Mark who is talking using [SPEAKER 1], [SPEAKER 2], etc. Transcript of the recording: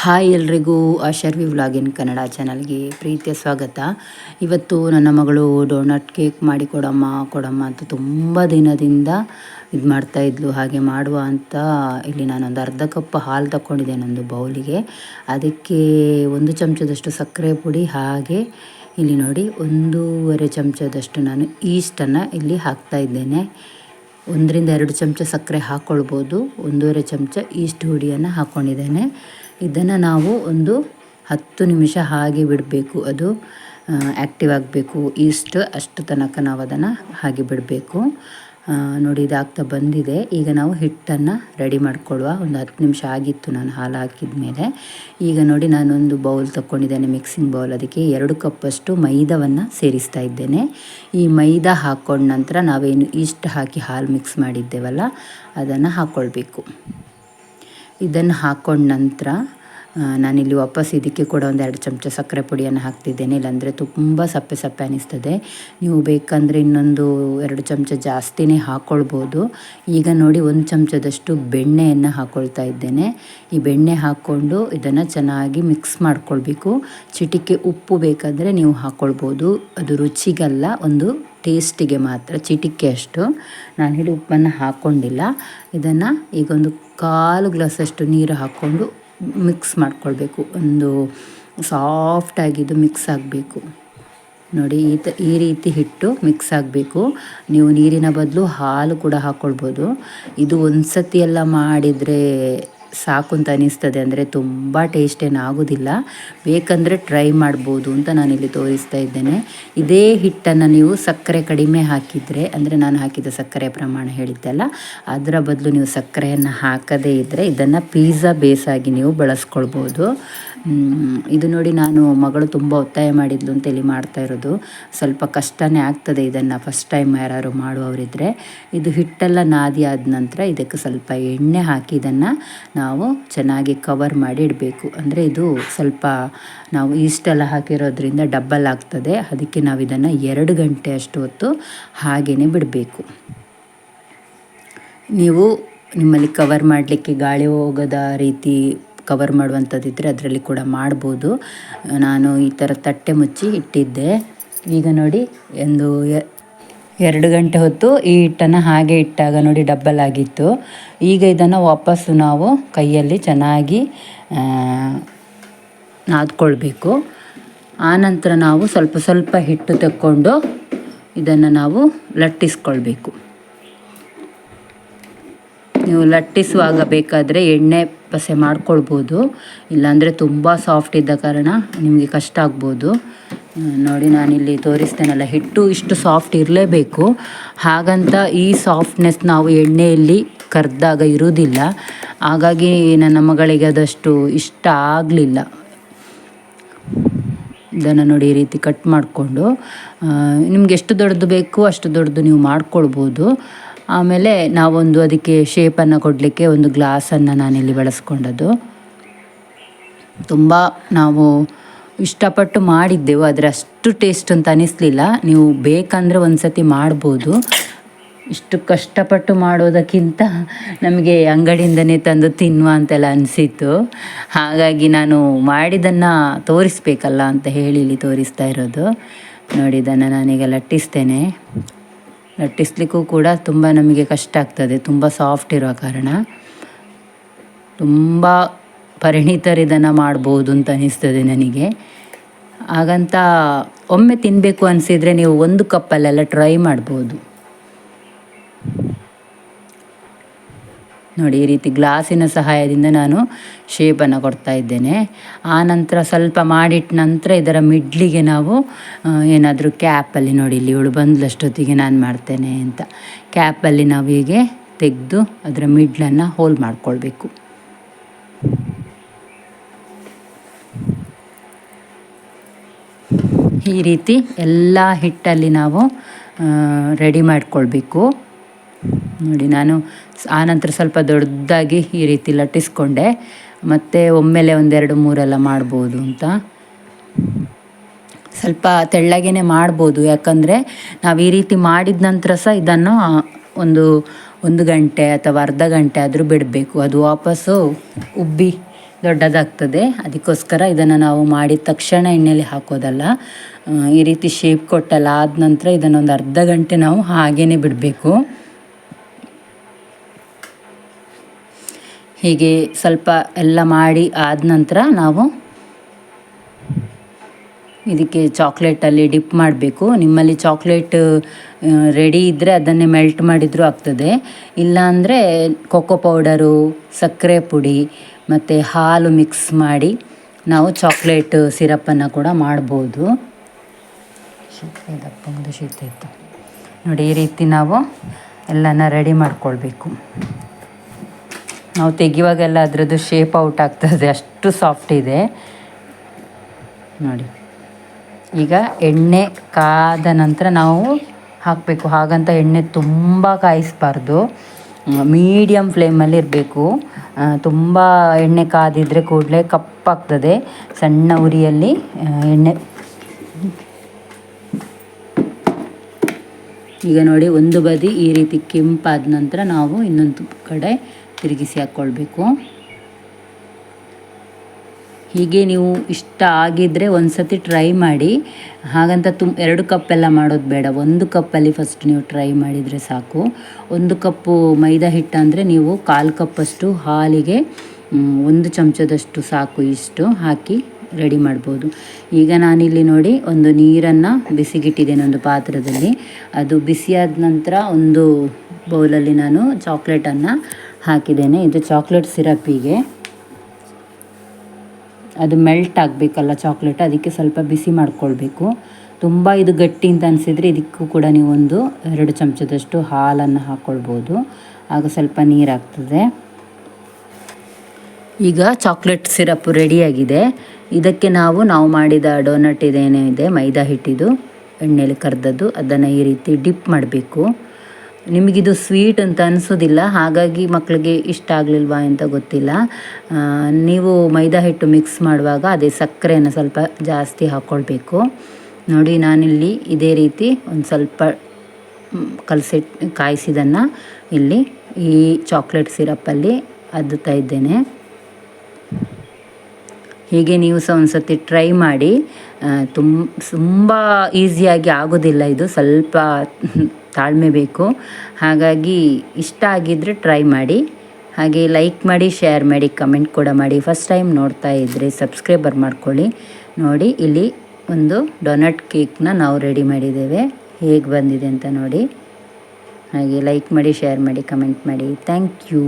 [SPEAKER 1] Hi ಎಲ್ರಿಗೂ ಆಶರ್ವಿ ವ್ಲಾಗಿನ್ ಕನ್ನಡ ಚಾನಲ್ಗೆ ಪ್ರೀತಿಯ ಸ್ವಾಗತ. ಇವತ್ತು ನನ್ನ ಮಗಳು ಡೋನಟ್ ಕೇಕ್ ಮಾಡಿ ಕೊಡಮ್ಮ ಕೊಡಮ್ಮ ಅಂತ ತುಂಬ ದಿನದಿಂದ ಇದು ಮಾಡ್ತಾ ಇದ್ಲು, ಹಾಗೆ ಮಾಡುವ ಅಂತ ಇಲ್ಲಿ ನಾನೊಂದು ಅರ್ಧ ಕಪ್ ಹಾಲು ತಗೊಂಡಿದ್ದೆ ನಂದು ಬೌಲಿಗೆ. ಅದಕ್ಕೆ ಒಂದು ಚಮಚದಷ್ಟು ಸಕ್ಕರೆ ಪುಡಿ, ಹಾಗೆ ಇಲ್ಲಿ ನೋಡಿ ಒಂದೂವರೆ ಚಮಚದಷ್ಟು ನಾನು ಈಸ್ಟನ್ನು ಇಲ್ಲಿ ಹಾಕ್ತಾ ಇದ್ದೇನೆ. ಒಂದರಿಂದ ಎರಡು ಚಮಚ ಸಕ್ಕರೆ ಹಾಕ್ಕೊಳ್ಬೋದು ಒಂದೂವರೆ ಚಮಚ ಈಸ್ಟ್ ಹುಡಿಯನ್ನು ಹಾಕ್ಕೊಂಡಿದ್ದೇನೆ ಇದನ್ನು ನಾವು ಒಂದು ಹತ್ತು ನಿಮಿಷ ಹಾಗೆ ಬಿಡಬೇಕು. ಅದು ಆ್ಯಕ್ಟಿವ್ ಆಗಬೇಕು. ಈಸ್ಟ್ ಅಷ್ಟು ತನಕ ನಾವು ಅದನ್ನು ಹಾಗೆ ಬಿಡಬೇಕು. ನೋಡಿ ಇದಾಗ್ತಾ ಬಂದಿದೆ. ಈಗ ನಾವು ಹಿಟ್ಟನ್ನು ರೆಡಿ ಮಾಡಿಕೊಳ್ಳುವ. ಒಂದು ಹತ್ತು ನಿಮಿಷ ಆಗಿತ್ತು ನಾನು ಹಾಲು ಹಾಕಿದ ಮೇಲೆ. ಈಗ ನೋಡಿ ನಾನೊಂದು ಬೌಲ್ ತಗೊಂಡಿದ್ದೇನೆ ಮಿಕ್ಸಿಂಗ್ ಬೌಲ್ ಅದಕ್ಕೆ ಎರಡು ಕಪ್ಪಷ್ಟು ಮೈದಾವನ್ನು ಸೇರಿಸ್ತಾ ಇದ್ದೇನೆ. ಈ ಮೈದಾ ಹಾಕ್ಕೊಂಡ ನಂತರ ನಾವೇನು ಈಸ್ಟ್ ಹಾಕಿ ಹಾಲು ಮಿಕ್ಸ್ ಮಾಡಿದ್ದೇವಲ್ಲ, ಅದನ್ನು ಹಾಕ್ಕೊಳ್ಬೇಕು ಇದನ್ನು ಹಾಕ್ಕೊಂಡ ನಂತರ ನಾನಿಲ್ಲಿ ವಾಪಸ್ ಇದಕ್ಕೆ ಕೂಡ ಒಂದು ಎರಡು ಚಮಚ ಸಕ್ಕರೆ ಪುಡಿಯನ್ನು ಹಾಕ್ತಿದ್ದೇನೆ. ಇಲ್ಲಾಂದರೆ ತುಂಬ ಸಪ್ಪೆ ಸಪ್ಪೆ ಅನಿಸ್ತದೆ. ನೀವು ಬೇಕಂದರೆ ಇನ್ನೊಂದು ಎರಡು ಚಮಚ ಜಾಸ್ತಿನೇ ಹಾಕ್ಕೊಳ್ಬೋದು ಈಗ ನೋಡಿ ಒಂದು ಚಮಚದಷ್ಟು ಬೆಣ್ಣೆಯನ್ನು ಹಾಕ್ಕೊಳ್ತಾ ಇದ್ದೇನೆ. ಈ ಬೆಣ್ಣೆ ಹಾಕ್ಕೊಂಡು ಇದನ್ನು ಚೆನ್ನಾಗಿ ಮಿಕ್ಸ್ ಮಾಡ್ಕೊಳ್ಬೇಕು. ಚಿಟಿಕೆ ಉಪ್ಪು ಬೇಕಾದರೆ ನೀವು ಹಾಕ್ಕೊಳ್ಬೋದು ಅದು ರುಚಿಗಲ್ಲ, ಒಂದು ಟೇಸ್ಟಿಗೆ ಮಾತ್ರ, ಚಿಟಿಕೆ ಅಷ್ಟು. ನಾನು ಹೇಳಿ ಉಪ್ಪನ್ನು ಹಾಕ್ಕೊಂಡಿಲ್ಲ ಇದನ್ನು ಈಗ ಒಂದು ಕಾಲು ಗ್ಲಾಸಷ್ಟು ನೀರು ಹಾಕ್ಕೊಂಡು ಮಿಕ್ಸ್ ಮಾಡ್ಕೊಳ್ಬೇಕು. ಒಂದು ಸಾಫ್ಟಾಗಿದ್ದು ಮಿಕ್ಸ್ ಆಗಬೇಕು. ನೋಡಿ, ಈ ತ, ಈ ರೀತಿ ಹಿಟ್ಟು ಮಿಕ್ಸ್ ಆಗಬೇಕು. ನೀವು ನೀರಿನ ಬದಲು ಹಾಲು ಕೂಡ ಹಾಕ್ಕೊಳ್ಬೋದು ಇದು ಒಂದು ಸತಿ ಎಲ್ಲ ಮಾಡಿದರೆ ಸಾಕು ಅಂತ ಅನಿಸ್ತದೆ ಅಂದರೆ ತುಂಬ ಟೇಸ್ಟ್ ಏನಾಗೋದಿಲ್ಲ ಬೇಕಂದರೆ ಟ್ರೈ ಮಾಡ್ಬೋದು ಅಂತ ನಾನಿಲ್ಲಿ ತೋರಿಸ್ತಾ ಇದ್ದೇನೆ. ಇದೇ ಹಿಟ್ಟನ್ನು ನೀವು ಸಕ್ಕರೆ ಕಡಿಮೆ ಹಾಕಿದರೆ, ಅಂದರೆ ನಾನು ಹಾಕಿದ ಸಕ್ಕರೆ ಪ್ರಮಾಣ ಹೇಳಿದ್ದಲ್ಲ ಅದರ ಬದಲು ನೀವು ಸಕ್ಕರೆಯನ್ನು ಹಾಕದೇ ಇದ್ದರೆ ಇದನ್ನು ಪೀಝಾ ಬೇಸಾಗಿ ನೀವು ಬಳಸ್ಕೊಳ್ಬೋದು. ಇದು ನೋಡಿ ನಾನು ಮಗಳು ತುಂಬ ಒತ್ತಾಯ ಮಾಡಿದ್ಲು ಅಂತೇಳಿ ಮಾಡ್ತಾ ಇರೋದು. ಸ್ವಲ್ಪ ಕಷ್ಟನೇ ಆಗ್ತದೆ ಇದನ್ನು ಫಸ್ಟ್ ಟೈಮ್ ಯಾರು ಮಾಡುವವರಿದ್ದರೆ ಇದು ಹಿಟ್ಟೆಲ್ಲ ನಾದಿ ಆದ ನಂತರ ಇದಕ್ಕೆ ಸ್ವಲ್ಪ ಎಣ್ಣೆ ಹಾಕಿ ಇದನ್ನು ನಾವು ಚೆನ್ನಾಗಿ ಕವರ್ ಮಾಡಿ ಇಡಬೇಕು. ಅಂದರೆ ಇದು ಸ್ವಲ್ಪ ನಾವು ಈಸ್ಟೆಲ್ಲ ಹಾಕಿರೋದ್ರಿಂದ ಡಬ್ಬಲ್ ಆಗ್ತದೆ. ಅದಕ್ಕೆ ನಾವು ಇದನ್ನು ಎರಡು ಗಂಟೆ ಅಷ್ಟು ಹೊತ್ತು ಹಾಗೆಯೇ ಬಿಡಬೇಕು. ನೀವು ನಿಮ್ಮಲ್ಲಿ ಕವರ್ ಮಾಡಲಿಕ್ಕೆ ಗಾಳಿ ಹೋಗದ ರೀತಿ ಕವರ್ ಮಾಡುವಂಥದ್ದಿದ್ದರೆ ಅದರಲ್ಲಿ ಕೂಡ ಮಾಡ್ಬೋದು. ನಾನು ಈ ಥರ ತಟ್ಟೆ ಮುಚ್ಚಿ ಇಟ್ಟಿದ್ದೆ. ಈಗ ನೋಡಿ, ಒಂದು ಎರಡು ಗಂಟೆ ಹೊತ್ತು ಈ ಹಿಟ್ಟನ್ನು ಹಾಗೆ ಇಟ್ಟಾಗ ನೋಡಿ ಡಬ್ಬಲ್ ಆಗಿತ್ತು. ಈಗ ಇದನ್ನು ವಾಪಸ್ಸು ನಾವು ಕೈಯಲ್ಲಿ ಚೆನ್ನಾಗಿ ನಾದ್ಕೊಳ್ಬೇಕು. ಆನಂತರ ನಾವು ಸ್ವಲ್ಪ ಸ್ವಲ್ಪ ಹಿಟ್ಟು ತಕ್ಕೊಂಡು ಇದನ್ನು ನಾವು ಲಟ್ಟಿಸ್ಕೊಳ್ಬೇಕು. ನೀವು ಲಟ್ಟಿಸುವಾಗ ಬೇಕಾದರೆ ಎಣ್ಣೆ ಪಸೆ ಮಾಡ್ಕೊಳ್ಬೋದು. ಇಲ್ಲಾಂದರೆ ತುಂಬ ಸಾಫ್ಟ್ ಇದ್ದ ಕಾರಣ ನಿಮಗೆ ಕಷ್ಟ ಆಗ್ಬೋದು. ನೋಡಿ ನಾನಿಲ್ಲಿ ತೋರಿಸ್ತೇನಲ್ಲ, ಹಿಟ್ಟು ಇಷ್ಟು ಸಾಫ್ಟ್ ಇರಲೇಬೇಕು. ಹಾಗಂತ ಈ ಸಾಫ್ಟ್ನೆಸ್ ನಾವು ಎಣ್ಣೆಯಲ್ಲಿ ಕರೆದಾಗ ಇರುವುದಿಲ್ಲ. ಹಾಗಾಗಿ ನನ್ನ ಮಗಳಿಗೆ ಅದಷ್ಟು ಇಷ್ಟ ಆಗಲಿಲ್ಲ. ಇದನ್ನು ನೋಡಿ ಈ ರೀತಿ ಕಟ್ ಮಾಡಿಕೊಂಡು. ನಿಮ್ಗೆ ಎಷ್ಟು ದೊಡ್ಡದು ಬೇಕು ಅಷ್ಟು ದೊಡ್ಡದು ನೀವು ಮಾಡ್ಕೊಳ್ಬೋದು. ಆಮೇಲೆ ನಾವೊಂದು ಅದಕ್ಕೆ ಶೇಪನ್ನು ಕೊಡಲಿಕ್ಕೆ ಒಂದು ಗ್ಲಾಸನ್ನು ನಾನಿಲ್ಲಿ ಬಳಸ್ಕೊಂಡದ್ದು. ತುಂಬ ನಾವು ಇಷ್ಟಪಟ್ಟು ಮಾಡಿದ್ದೆವು, ಆದರೆ ಅಷ್ಟು ಟೇಸ್ಟ್ ಅಂತ ಅನಿಸ್ಲಿಲ್ಲ. ನೀವು ಬೇಕಂದರೆ ಒಂದು ಸತಿ ಮಾಡ್ಬೋದು. ಇಷ್ಟು ಕಷ್ಟಪಟ್ಟು ಮಾಡೋದಕ್ಕಿಂತ ನಮಗೆ ಅಂಗಡಿಯಿಂದನೇ ತಂದು ತಿನ್ನುವ ಅಂತೆಲ್ಲ ಅನಿಸಿತ್ತು. ಹಾಗಾಗಿ ನಾನು ಮಾಡಿದ್ದನ್ನು ತೋರಿಸ್ಬೇಕಲ್ಲ ಅಂತ ಹೇಳಿ ಇಲ್ಲಿ ತೋರಿಸ್ತಾ ಇರೋದು. ನೋಡಿ, ಇದನ್ನು ನಾನೀಗ ಲಟ್ಟಿಸ್ತೇನೆ. ಲಟ್ಟಿಸ್ಲಿಕ್ಕೂ ಕೂಡ ತುಂಬ ನಮಗೆ ಕಷ್ಟ ಆಗ್ತದೆ. ತುಂಬ ಸಾಫ್ಟ್ ಇರೋ ಕಾರಣ. ತುಂಬ ಪರಿಣಿತರು ಇದನ್ನು ಮಾಡ್ಬೋದು ಅಂತ ಅನ್ನಿಸ್ತದೆ ನನಗೆ. ಹಾಗಂತ ಒಮ್ಮೆ ತಿನ್ನಬೇಕು ಅನಿಸಿದರೆ ನೀವು ಒಂದು ಕಪ್ಪಲ್ಲೆಲ್ಲ ಟ್ರೈ ಮಾಡ್ಬೋದು. ನೋಡಿ ಈ ರೀತಿ ಗ್ಲಾಸಿನ ಸಹಾಯದಿಂದ ನಾನು ಶೇಪನ್ನು ಕೊಡ್ತಾ ಇದ್ದೇನೆ. ಆ ನಂತರ ಸ್ವಲ್ಪ ಮಾಡಿಟ್ಟ ನಂತರ ಇದರ ಮಿಡ್ಲಿಗೆ ನಾವು ಏನಾದರೂ ಕ್ಯಾಪಲ್ಲಿ ನೋಡಿ ಇಲ್ಲಿ ಇವಳು ಬಂದಷ್ಟೊತ್ತಿಗೆ ನಾನು ಮಾಡ್ತೇನೆ ಅಂತ. ಕ್ಯಾಪಲ್ಲಿ ನಾವು ಹೀಗೆ ತೆಗೆದು ಅದರ ಮಿಡ್ಲನ್ನು ಹೋಲ್ ಮಾಡಿಕೊಳ್ಬೇಕು. ಈ ರೀತಿ ಎಲ್ಲ ಹಿಟ್ಟಲ್ಲಿ ನಾವು ರೆಡಿ ಮಾಡಿಕೊಳ್ಬೇಕು. ನೋಡಿ, ನಾನು ಆನಂತರ ಸ್ವಲ್ಪ ದೊಡ್ಡದಾಗಿ ಈ ರೀತಿ ಲಟ್ಟಿಸ್ಕೊಂಡೆ. ಮತ್ತು ಒಮ್ಮೆಲೆ ಒಂದೆರಡು ಮೂರೆಲ್ಲ ಮಾಡ್ಬೋದು ಅಂತ. ಸ್ವಲ್ಪ ತೆಳ್ಳಗೇ ಮಾಡ್ಬೋದು. ಯಾಕಂದರೆ ನಾವು ಈ ರೀತಿ ಮಾಡಿದ ನಂತರ ಸಹ ಇದನ್ನು ಒಂದು ಒಂದು ಗಂಟೆ ಅಥವಾ ಅರ್ಧ ಗಂಟೆ ಆದರೂ ಬಿಡಬೇಕು. ಅದು ವಾಪಸ್ಸು ಉಬ್ಬಿ ದೊಡ್ಡದಾಗ್ತದೆ. ಅದಕ್ಕೋಸ್ಕರ ಇದನ್ನು ನಾವು ಮಾಡಿದ ತಕ್ಷಣ ಎಣ್ಣೆಲಿ ಹಾಕೋದಲ್ಲ. ಈ ರೀತಿ ಶೇಪ್ ಕೊಟ್ಟಲ್ಲ ಆದ ನಂತರ ಇದನ್ನೊಂದು ಅರ್ಧ ಗಂಟೆ ನಾವು ಹಾಗೇ ಬಿಡಬೇಕು. ಹೀಗೆ ಸ್ವಲ್ಪ ಎಲ್ಲ ಮಾಡಿ ಆದ ನಂತರ ನಾವು ಇದಕ್ಕೆ ಚಾಕ್ಲೇಟಲ್ಲಿ ಡಿಪ್ ಮಾಡಬೇಕು. ನಿಮ್ಮಲ್ಲಿ ಚಾಕ್ಲೇಟ್ ರೆಡಿ ಇದ್ದರೆ ಅದನ್ನೇ ಮೆಲ್ಟ್ ಮಾಡಿದರೂ ಆಗ್ತದೆ. ಇಲ್ಲಾಂದರೆ ಕೊಕ್ಕೋ ಪೌಡರು ಸಕ್ಕರೆ ಪುಡಿ ಮತ್ತು ಹಾಲು ಮಿಕ್ಸ್ ಮಾಡಿ ನಾವು ಚಾಕ್ಲೇಟ್ ಸಿರಪ್ಪನ್ನು ಕೂಡ ಮಾಡ್ಬೋದು. ಶೀತ ಇತ್ತು. ನೋಡಿ ಈ ರೀತಿ ನಾವು ಎಲ್ಲನ ರೆಡಿ ಮಾಡ್ಕೊಳ್ಬೇಕು. ನಾವು ತೆಗಿಯುವಾಗೆಲ್ಲ ಅದರದ್ದು ಶೇಪ್ ಔಟ್ ಆಗ್ತದೆ. ಅಷ್ಟು ಸಾಫ್ಟ್ ಇದೆ. ನೋಡಿ. ಈಗ ಎಣ್ಣೆ ಕಾದ ನಂತರ ನಾವು ಹಾಕಬೇಕು. ಹಾಗಂತ ಎಣ್ಣೆ ತುಂಬ ಕಾಯಿಸಬಾರ್ದು. ಮೀಡಿಯಮ್ ಫ್ಲೇಮಲ್ಲಿ ಇರಬೇಕು. ತುಂಬ ಎಣ್ಣೆ ಕಾದಿದ್ರೆ ಕೂಡಲೇ ಕಪ್ಪಾಗ್ತದೆ. ಸಣ್ಣ ಉರಿಯಲ್ಲಿ ಎಣ್ಣೆ. ಈಗ ನೋಡಿ ಒಂದು ಬದಿ ಈ ರೀತಿ ಕೆಂಪಾದ ನಂತರ ನಾವು ಇನ್ನೊಂದು ಕಡೆ ತಿರುಗಿಸಿ ಹಾಕ್ಕೊಳ್ಬೇಕು ಹೀಗೆ ನೀವು ಇಷ್ಟ ಆಗಿದ್ದರೆ ಒಂದು ಸತಿ ಟ್ರೈ ಮಾಡಿ. ಹಾಗಂತ ತುಂಬ ಎರಡು ಕಪ್ಪೆಲ್ಲ ಮಾಡೋದು ಬೇಡ. ಒಂದು ಕಪ್ಪಲ್ಲಿ ಫಸ್ಟ್ ನೀವು ಟ್ರೈ ಮಾಡಿದರೆ ಸಾಕು. ಒಂದು ಕಪ್ಪು ಮೈದಾ ಹಿಟ್ಟು ಅಂದರೆ ನೀವು ಕಾಲು ಕಪ್ಪಷ್ಟು ಹಾಲಿಗೆ ಒಂದು ಚಮಚದಷ್ಟು ಸಾಕು ಇಷ್ಟು ಹಾಕಿ ರೆಡಿ ಮಾಡ್ಬೋದು. ಈಗ ನಾನಿಲ್ಲಿ ನೋಡಿ ಒಂದು ನೀರನ್ನು ಬಿಸಿಗಿಟ್ಟಿದ್ದೇನೆ ಒಂದು ಪಾತ್ರದಲ್ಲಿ. ಅದು ಬಿಸಿಯಾದ ನಂತರ ಒಂದು ಬೌಲಲ್ಲಿ ನಾನು ಚಾಕ್ಲೇಟನ್ನು ಹಾಕಿದ್ದೇನೆ. ಇದು ಚಾಕ್ಲೇಟ್ ಸಿರಪ್ಪಿಗೆ ಅದು ಮೆಲ್ಟ್ ಆಗಬೇಕಲ್ಲ ಚಾಕ್ಲೇಟ್ ಅದಕ್ಕೆ ಸ್ವಲ್ಪ ಬಿಸಿ ಮಾಡಿಕೊಳ್ಬೇಕು. ತುಂಬ ಇದು ಗಟ್ಟಿ ಅಂತ ಅನಿಸಿದರೆ ಇದಕ್ಕೂ ಕೂಡ ನೀವು ಒಂದು ಎರಡು ಚಮಚದಷ್ಟು ಹಾಲನ್ನು ಹಾಕ್ಕೊಳ್ಬೋದು ಆಗ ಸ್ವಲ್ಪ ನೀರಾಗ್ತದೆ ಈಗ ಚಾಕ್ಲೇಟ್ ಸಿರಪ್ ರೆಡಿಯಾಗಿದೆ. ಇದಕ್ಕೆ ನಾವು ನಾವು ಮಾಡಿದ ಡೋನಟ್ ಇದೇನೇ ಇದೆ, ಮೈದಾ ಹಿಟ್ಟಿದು ಎಣ್ಣೆಯಲ್ಲಿ ಕರೆದದ್ದು, ಅದನ್ನು ಈ ರೀತಿ ಡಿಪ್ ಮಾಡಬೇಕು. ನಿಮಗಿದು ಸ್ವೀಟ್ ಅಂತ ಅನಿಸೋದಿಲ್ಲ, ಹಾಗಾಗಿ ಮಕ್ಕಳಿಗೆ ಇಷ್ಟ ಆಗಲಿಲ್ವಾ ಅಂತ ಗೊತ್ತಿಲ್ಲ. ನೀವು ಮೈದಾ ಹಿಟ್ಟು ಮಿಕ್ಸ್ ಮಾಡುವಾಗ ಅದೇ ಸಕ್ಕರೆಯನ್ನು ಸ್ವಲ್ಪ ಜಾಸ್ತಿ ಹಾಕ್ಕೊಳ್ಬೇಕು ನೋಡಿ, ನಾನಿಲ್ಲಿ ಇದೇ ರೀತಿ ಒಂದು ಸ್ವಲ್ಪ ಕಲಸಿಟ್ ಕಲಸಿ, ಕಾಯಿಸಿದನ್ನು ಇಲ್ಲಿ ಈ ಚಾಕ್ಲೇಟ್ ಸಿರಪ್ಪಲ್ಲಿ ಅದ್ದುತ್ತಾ ಇದ್ದೇನೆ. ಹೀಗೆ ನೀವು ಸಹ ಒಂದು ಸತಿ ಟ್ರೈ ಮಾಡಿ ತುಂಬ ತುಂಬ ಈಸಿಯಾಗಿ ಆಗೋದಿಲ್ಲ ಇದು. ಸ್ವಲ್ಪ ತಾಳ್ಮೆ ಬೇಕು. ಹಾಗಾಗಿ ಇಷ್ಟ ಆಗಿದ್ದರೆ ಟ್ರೈ ಮಾಡಿ. ಹಾಗೆ ಲೈಕ್ ಮಾಡಿ ಶೇರ್ ಮಾಡಿ ಕಮೆಂಟ್ ಕೂಡ ಮಾಡಿ. ಫಸ್ಟ್ ಟೈಮ್ ನೋಡ್ತಾ ಇದ್ದರೆ ಸಬ್ಸ್ಕ್ರೈಬರ್ ಮಾಡ್ಕೊಳ್ಳಿ. ನೋಡಿ, ಇಲ್ಲಿ ಒಂದು ಡೊನಟ್ ಕೇಕ್ನ ನಾವು ರೆಡಿ ಮಾಡಿದ್ದೇವೆ. ಹೇಗೆ ಬಂದಿದೆ ಅಂತ ನೋಡಿ. ಹಾಗೆ ಲೈಕ್ ಮಾಡಿ ಶೇರ್ ಮಾಡಿ ಕಮೆಂಟ್ ಮಾಡಿ. Thank you